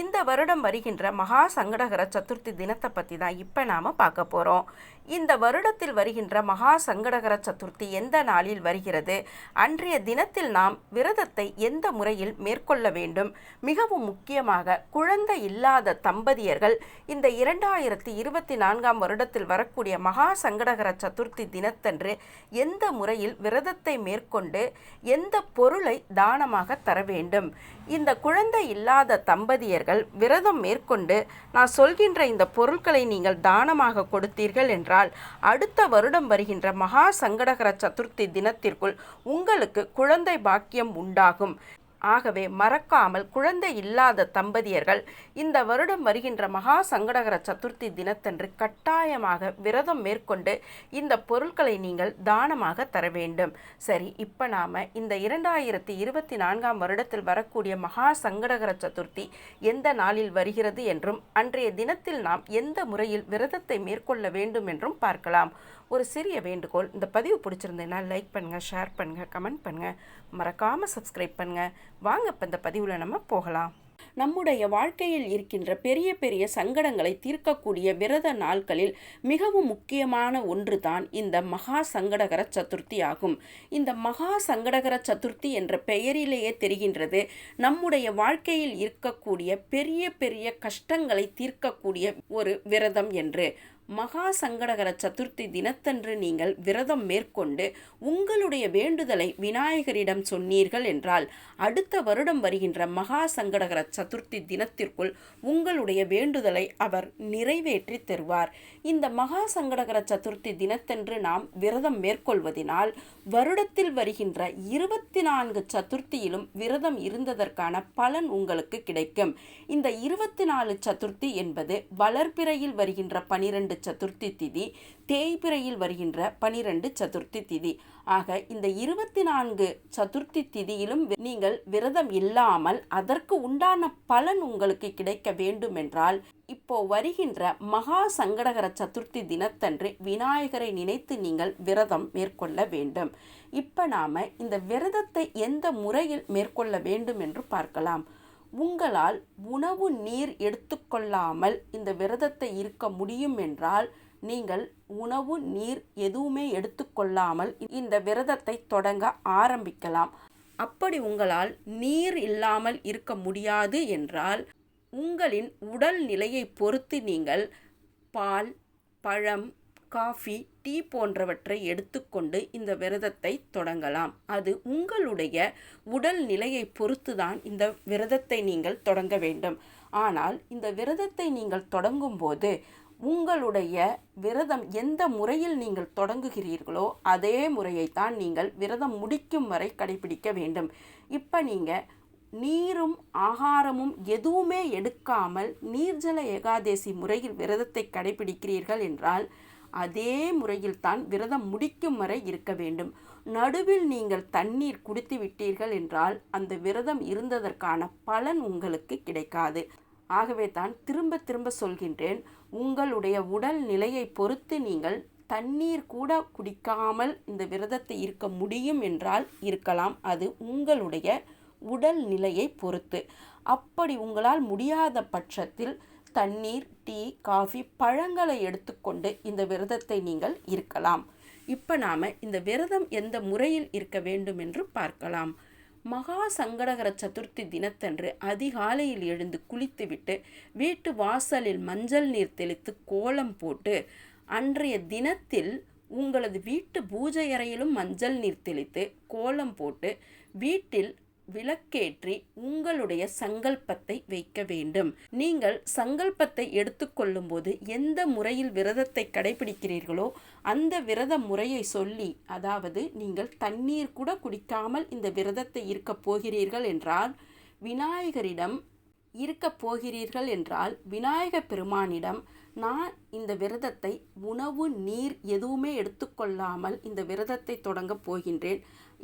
இந்த வருடம் வருகின்ற மகா சங்கடகர சதுர்த்தி தினத்தை பற்றி தான் இப்போ நாம் பார்க்க போகிறோம் இந்த வருடத்தில் வருகின்ற மகா சங்கடகர சதுர்த்தி எந்த நாளில் வருகிறது? அன்றைய தினத்தில் நாம் விரதத்தை எந்த முறையில் மேற்கொள்ள வேண்டும்? மிகவும் முக்கியமாக குழந்தை இல்லாத தம்பதியர்கள் இந்த இரண்டாயிரத்தி இருபத்தி நான்காம் வருடத்தில் வரக்கூடிய மகா சங்கடகர சதுர்த்தி தினத்தன்று எந்த முறையில் விரதத்தை மேற்கொண்டு எந்த பொருளை தானமாக தர வேண்டும்? இந்த குழந்தை இல்லாத தம்பதியர்கள் விரதம் மேற்கொண்டு நான் சொல்கின்ற இந்த பொருட்களை நீங்கள் தானமாக கொடுத்தீர்கள் என்றால் அடுத்த வருடம் வருகின்ற மகா சங்கடகர சதுர்த்தி தினத்திற்குள் உங்களுக்கு குழந்தை பாக்கியம் உண்டாகும். ஆகவே மறக்காமல் குழந்தை இல்லாத தம்பதியர்கள் இந்த வருடம் வருகின்ற மகா சங்கடகர சதுர்த்தி தினத்தன்று கட்டாயமாக விரதம் மேற்கொண்டு இந்த பொருட்களை நீங்கள் தானமாக தர வேண்டும். சரி இப்போ நாம் இந்த இரண்டாயிரத்தி இருபத்தி நான்காம் வருடத்தில் வரக்கூடிய மகா சங்கடகர சதுர்த்தி எந்த நாளில் வருகிறது என்றும் அன்றைய தினத்தில் நாம் எந்த முறையில் விரதத்தை மேற்கொள்ள வேண்டும் என்றும் பார்க்கலாம். ஒரு சிறிய வேண்டுகோள் இந்த பதிவு பிடிச்சிருந்தேன்னா லைக் பண்ணுங்கள் ஷேர் பண்ணுங்கள் கமெண்ட் பண்ணுங்கள் மறக்காமல் சப்ஸ்கிரைப் பண்ணுங்கள் வாங்க இப்போ இந்த பதிவில் நம்ம போகலாம். நம்முடைய வாழ்க்கையில் இருக்கின்ற பெரிய பெரிய சங்கடங்களை தீர்க்கக்கூடிய விரத நாட்களில் மிகவும் முக்கியமான ஒன்று தான் இந்த மகா சங்கடகர சதுர்த்தி ஆகும். இந்த மகா சங்கடகர சதுர்த்தி என்ற பெயரிலேயே தெரிகின்றது நம்முடைய வாழ்க்கையில் இருக்கக்கூடிய பெரிய பெரிய கஷ்டங்களை தீர்க்கக்கூடிய ஒரு விரதம் என்று. மகா சங்கடகர சதுர்த்தி தினத்தன்று நீங்கள் விரதம் மேற்கொண்டு உங்களுடைய வேண்டுதலை விநாயகரிடம் சொன்னீர்கள் என்றால் அடுத்த வருடம் வருகின்ற மகா சங்கடகர சதுர்த்தி தினத்திற்குள் உங்களுடைய வேண்டுதலை அவர் நிறைவேற்றி தருவார். இந்த மகா சங்கடகர சதுர்த்தி தினத்தன்று நாம் விரதம் மேற்கொள்வதினால் வருடத்தில் வருகின்ற இருபத்தி நான்கு சதுர்த்தியிலும் விரதம் இருந்ததற்கான பலன் உங்களுக்கு கிடைக்கும். இந்த இருபத்தி நாலு சதுர்த்தி என்பது வளர்பிறையில் வருகின்ற பனிரெண்டு சதுர்த்தி திதி தேய்பிறையில் வருகின்ற பனிரெண்டு சதுர்த்தி திதி. ஆக இந்த இருபத்தி நான்கு சதுர்த்தி திதியிலும் நீங்கள் விரதம் இல்லாமல் அதற்கு உண்டான பலன் உங்களுக்கு கிடைக்க வேண்டும் என்றால் இப்போ வருகின்ற மகா சங்கடகர சதுர்த்தி தினத்தன்று விநாயகரை நினைத்து நீங்கள் விரதம் மேற்கொள்ள வேண்டும். இப்போ நாம இந்த விரதத்தை எந்த முறையில் மேற்கொள்ள வேண்டும் என்று பார்க்கலாம். உங்களால் உணவு நீர் எடுத்துக்கொள்ளாமல் இந்த விரதத்தை இருக்க முடியும் என்றால் நீங்கள் உணவு நீர் எதுவுமே எடுத்துக்கொள்ளாமல் இந்த விரதத்தை தொடங்க ஆரம்பிக்கலாம். அப்படி உங்களால் நீர் இல்லாமல் இருக்க முடியாது என்றால் உங்களின் உடல் நிலையை பொறுத்து நீங்கள் பால் பழம் காஃபி டீ போன்றவற்றை எடுத்துக்கொண்டு இந்த விரதத்தை தொடங்கலாம். அது உங்களுடைய உடல் நிலையை பொறுத்து தான் இந்த விரதத்தை நீங்கள் தொடங்க வேண்டும். ஆனால் இந்த விரதத்தை நீங்கள் தொடங்கும்போது உங்களுடைய விரதம் எந்த முறையில் நீங்கள் தொடங்குகிறீர்களோ அதே முறையைத்தான் நீங்கள் விரதம் முடிக்கும் வரை கடைபிடிக்க வேண்டும். இப்போ நீங்கள் நீரும் ஆகாரமும் எதுவுமே எடுக்காமல் நீர்ஜல ஏகாதேசி முறையில் விரதத்தை கடைபிடிக்கிறீர்கள் என்றால் அதே முறையில் தான் விரதம் முடிக்கும் வரை இருக்க வேண்டும். நடுவில் நீங்கள் தண்ணீர் குடித்து விட்டீர்கள் என்றால் அந்த விரதம் இருந்ததற்கான பலன் உங்களுக்கு கிடைக்காது. ஆகவே தான் திரும்ப திரும்ப சொல்கின்றேன் உங்களுடைய உடல் நிலையை பொறுத்து நீங்கள் தண்ணீர் கூட குடிக்காமல் இந்த விரதத்தை இருக்க முடியும் என்றால் இருக்கலாம். அது உங்களுடைய உடல் நிலையை பொறுத்து. அப்படி உங்களால் முடியாத பட்சத்தில் தண்ணீர் டீ காஃபி பழங்களை எடுத்துக்கொண்டு இந்த விரதத்தை நீங்கள் இருக்கலாம். இப்போ நாம் இந்த விரதம் எந்த முறையில் இருக்க வேண்டும் என்று பார்க்கலாம். மகா சங்கடகர சதுர்த்தி தினத்தன்று அதிகாலையில் எழுந்து குளித்துவிட்டு வீட்டு வாசலில் மஞ்சள் நீர் தெளித்து கோலம் போட்டு அன்றைய தினத்தில் உங்களது வீட்டு பூஜை அறையிலும் மஞ்சள் நீர் தெளித்து கோலம் போட்டு வீட்டில் விளக்கேற்றி உங்களுடைய சங்கல்பத்தை வைக்க வேண்டும். நீங்கள் சங்கல்பத்தை எடுத்துக்கொள்ளும் போது எந்த முறையில் விரதத்தை கடைபிடிக்கிறீர்களோ அந்த விரத முறையை சொல்லி அதாவது நீங்கள் தண்ணீர் கூட குடிக்காமல் இந்த விரதத்தை இருக்கப் போகிறீர்கள் என்றால் விநாயகரிடம் இருக்கப் போகிறீர்கள் என்றால் விநாயக பெருமானிடம் நான் இந்த விரதத்தை உணவு நீர் எதுவுமே எடுத்துக்கொள்ளாமல் இந்த விரதத்தை தொடங்கப் போகின்றேன்.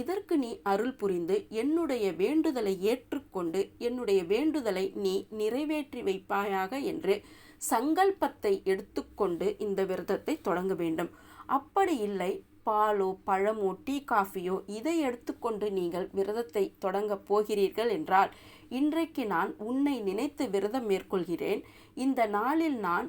இதற்கு நீ அருள் புரிந்து என்னுடைய வேண்டுதலை ஏற்றுக்கொண்டு என்னுடைய வேண்டுதலை நீ நிறைவேற்றி வைப்பாயாக என்று சங்கல்பத்தை எடுத்துக்கொண்டு இந்த விரதத்தை தொடங்க வேண்டும். அப்படி இல்லை பாலோ பழமோ டீ காஃபியோ இதை எடுத்துக்கொண்டு நீங்கள் விரதத்தை தொடங்கப் போகிறீர்கள் என்றால் இன்றைக்கு நான் உன்னை நினைத்து விரதம் மேற்கொள்கிறேன். இந்த நாளில் நான்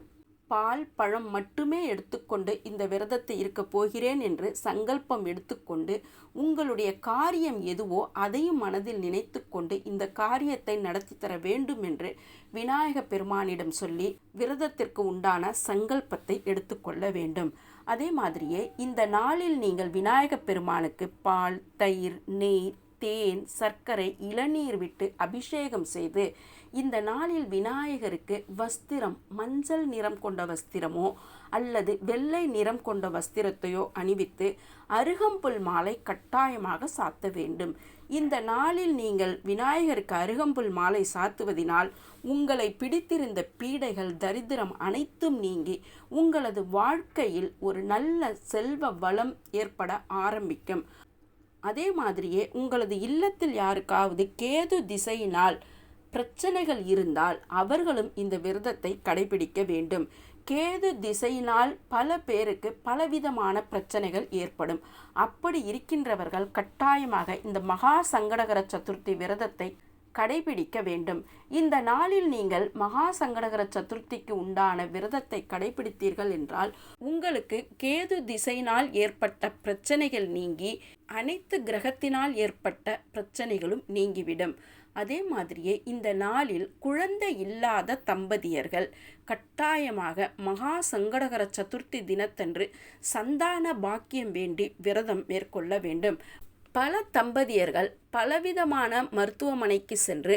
பால் பழம் மட்டுமே எடுத்துக்கொண்டு இந்த விரதத்தை இருக்கப் போகிறேன் என்று சங்கல்பம் எடுத்துக்கொண்டு உங்களுடைய காரியம் எதுவோ அதையும் மனதில் நினைத்து கொண்டு இந்த காரியத்தை நடத்தி தர வேண்டும் என்று விநாயக பெருமானிடம் சொல்லி விரதத்திற்கு உண்டான சங்கல்பத்தை எடுத்துக்கொள்ள வேண்டும். அதே மாதிரியே இந்த நாளில் நீங்கள் விநாயக பெருமானுக்கு பால் தயிர் நெய் தேன் சர்க்கரை இளநீர் விட்டு அபிஷேகம் செய்து இந்த நாளில் விநாயகருக்கு வஸ்திரம் மஞ்சள் நிறம் கொண்ட வஸ்திரமோ அல்லது வெள்ளை நிறம் கொண்ட வஸ்திரத்தையோ அணிவித்து அருகம்புல் மாலை கட்டாயமாக சாத்த வேண்டும். இந்த நாளில் நீங்கள் விநாயகருக்கு அருகம்புல் மாலை சாத்துவதினால் உங்களை பிடித்திருந்த பீடைகள் தரித்திரம் அனைத்தும் நீங்கி உங்களது வாழ்க்கையில் ஒரு நல்ல செல்வ வளம் ஏற்பட ஆரம்பிக்கும். அதே மாதிரியே உங்களது இல்லத்தில் யாருக்காவது கேது திசையினால் பிரச்சனைகள் இருந்தால் அவர்களும் இந்த விரதத்தை கடைபிடிக்க வேண்டும். கேது திசையினால் பல பேருக்கு பலவிதமான பிரச்சனைகள் ஏற்படும். அப்படி இருக்கின்றவர்கள் கட்டாயமாக இந்த மகா சங்கடகர சதுர்த்தி விரதத்தை கடைபிடிக்க வேண்டும். இந்த நாளில் நீங்கள் மகா சங்கடகர சதுர்த்திக்கு உண்டான விரதத்தை கடைபிடித்தீர்கள் என்றால் உங்களுக்கு கேது திசையினால் ஏற்பட்ட பிரச்சனைகள் நீங்கி அனைத்து கிரகத்தினால் ஏற்பட்ட பிரச்சனைகளும் நீங்கிவிடும். அதே மாதிரியே இந்த நாளில் குழந்தை இல்லாத தம்பதியர்கள் கட்டாயமாக மகா சங்கடகர சதுர்த்தி தினத்தன்று சந்தான பாக்கியம் வேண்டி விரதம் மேற்கொள்ள வேண்டும். பல தம்பதியர்கள் பலவிதமான மருத்துவமனைக்கு சென்று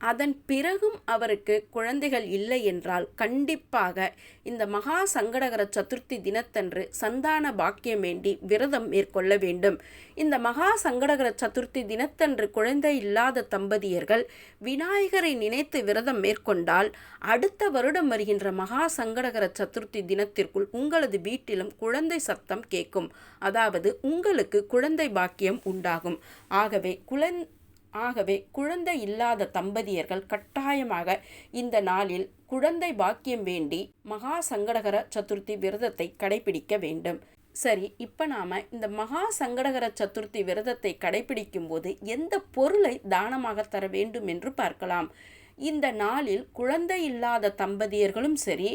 அதன் பிறகும் அவருக்கு குழந்தைகள் இல்லை என்றால் கண்டிப்பாக இந்த மகா சங்கடகர சதுர்த்தி தினத்தன்று சந்தான பாக்கியம் வேண்டி விரதம் மேற்கொள்ள வேண்டும். இந்த மகா சங்கடகர சதுர்த்தி தினத்தன்று குழந்தை இல்லாத தம்பதியர்கள் விநாயகரை நினைத்து விரதம் மேற்கொண்டால் அடுத்த வருடம் வருகின்ற மகா சங்கடகர சதுர்த்தி தினத்திற்குள் உங்களது வீட்டிலும் குழந்தை சத்தம் கேட்கும். அதாவது உங்களுக்கு குழந்தை பாக்கியம் உண்டாகும். ஆகவே குழந் ஆகவே குழந்தை இல்லாத தம்பதியர்கள் கட்டாயமாக இந்த நாளில் குழந்தை பாக்கியம் வேண்டி மகா சங்கடகர சதுர்த்தி விரதத்தை கடைபிடிக்க வேண்டும். சரி இப்போ நாம் இந்த மகா சங்கடகர சதுர்த்தி விரதத்தை கடைபிடிக்கும் போது எந்த பொருளை தானமாக தர வேண்டும் என்று பார்க்கலாம். இந்த நாளில் குழந்தை இல்லாத தம்பதியர்களும் சரி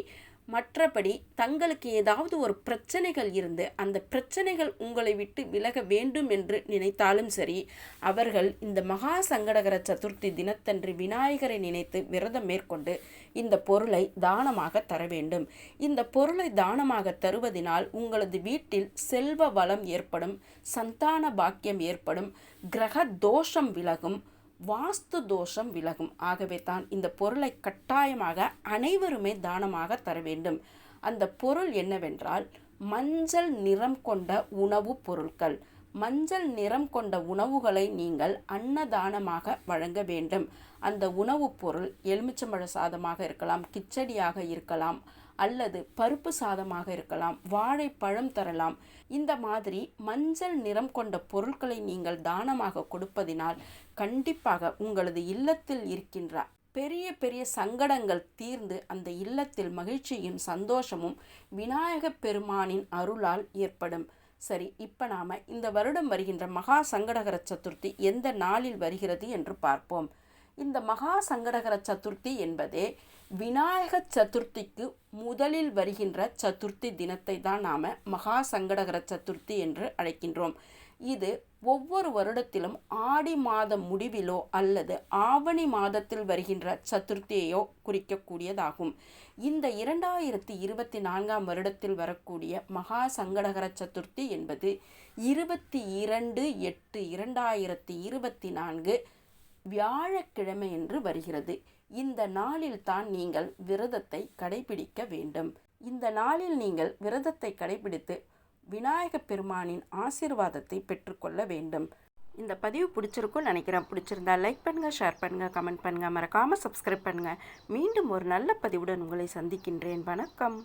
மற்றபடி தங்களுக்கு ஏதாவது ஒரு பிரச்சனைகள் இருந்து அந்த பிரச்சனைகள் உங்களை விட்டு விலக வேண்டும் என்று நினைத்தாலும் சரி அவர்கள் இந்த மகா சங்கடகர சதுர்த்தி தினத்தன்று விநாயகரை நினைத்து விரதம் மேற்கொண்டு இந்த பொருளை தானமாக தர வேண்டும். இந்த பொருளை தானமாக தருவதினால் உங்களது வீட்டில் செல்வ வளம் ஏற்படும் சந்தான பாக்கியம் ஏற்படும் கிரக தோஷம் விலகும் வாஸ்து தோஷம் விலகும். ஆகவே தான் இந்த பொருளை கட்டாயமாக அனைவருமே தானமாக தர வேண்டும். அந்த பொருள் என்னவென்றால் மஞ்சள் நிறம் கொண்ட உணவுப் பொருட்கள். மஞ்சள் நிறம் கொண்ட உணவுகளை நீங்கள் அன்னதானமாக வழங்க வேண்டும். அந்த உணவுப் பொருள் எலுமிச்சம்பழ சாதமாக இருக்கலாம் கிச்சடியாக இருக்கலாம் அல்லது பருப்பு சாதமாக இருக்கலாம் வாழைப்பழம் தரலாம். இந்த மாதிரி மஞ்சள் நிறம் கொண்ட பொருட்களை நீங்கள் தானமாக கொடுப்பதினால் கண்டிப்பாக உங்களது இல்லத்தில் இருக்கின்ற பெரிய பெரிய சங்கடங்கள் தீர்ந்து அந்த இல்லத்தில் மகிழ்ச்சியும் சந்தோஷமும் விநாயக பெருமானின் அருளால் ஏற்படும். சரி இப்போ நாம் இந்த வருடம் வருகின்ற மகா சங்கடகர சதுர்த்தி எந்த நாளில் வருகிறது என்று பார்ப்போம். இந்த மகா சங்கடகர சதுர்த்தி என்பதே விநாயக சதுர்த்திக்கு முதலில் வருகின்ற சதுர்த்தி தினத்தை தான் நாம் மகா சங்கடகர சதுர்த்தி என்று அழைக்கின்றோம். இது ஒவ்வொரு வருடத்திலும் ஆடி மாத முடிவிலோ அல்லது ஆவணி மாதத்தில் வருகின்ற சதுர்த்தியையோ குறிக்கக்கூடியதாகும். இந்த இரண்டாயிரத்தி இருபத்தி நான்காம் வருடத்தில் வரக்கூடிய மகா சங்கடகர சதுர்த்தி என்பது இருபத்தி இரண்டு எட்டு இரண்டாயிரத்தி இருபத்தி நான்கு வியாழக்கிழமை என்று வருகிறது. இந்த நாளில் தான் நீங்கள் விரதத்தை கடைபிடிக்க வேண்டும். இந்த நாளில் நீங்கள் விரதத்தை கடைபிடித்து விநாயக பெருமானின் ஆசிர்வாதத்தை பெற்றுக்கொள்ள வேண்டும். இந்த பதிவு பிடிச்சிருக்கும்னு நினைக்கிறேன். பிடிச்சிருந்தா லைக் பண்ணுங்கள் ஷேர் பண்ணுங்கள் கமெண்ட் பண்ணுங்கள் மறக்காமல் சப்ஸ்கிரைப் பண்ணுங்கள் மீண்டும் ஒரு நல்ல பதிவுடன் உங்களை சந்திக்கின்றேன். வணக்கம்.